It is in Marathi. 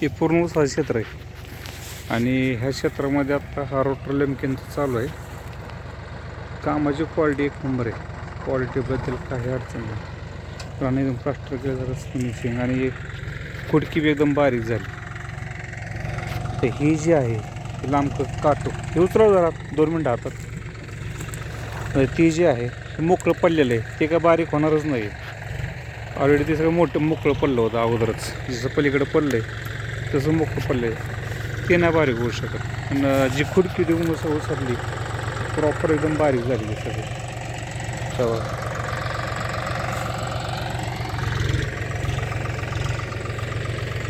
हे पूर्ण ऊसाचं क्षेत्र आहे. आणि ह्या क्षेत्रामध्ये आत्ता हा रोटर लेमकेंचं चालू आहे. कामाची क्वालिटी एक नंबर आहे. क्वालिटीबद्दल काही अडचण नाही. आणि एकदम प्लास्टर केलं फिनिशिंग आणि खुडकी बी एकदम बारीक झाली. तर ही जी आहे ही लांब काटो. हे उचलव जरा दोन मिनटं हातात. ती जी आहे हे मोकळं पडलेलं आहे. ते काय बारीक होणारच नाही ऑलरेडी ते सगळं मोठं मोकळं पडलं होतं अगोदरच. जसं पलीकडं पडलं आहे त्याचं मोठं पडलं आहे ते नाही बारीक होऊ शकत. पण जी खुडकी देऊन उसं उसरली प्रॉपर एकदम बारीक झाली सगळी. तेव्हा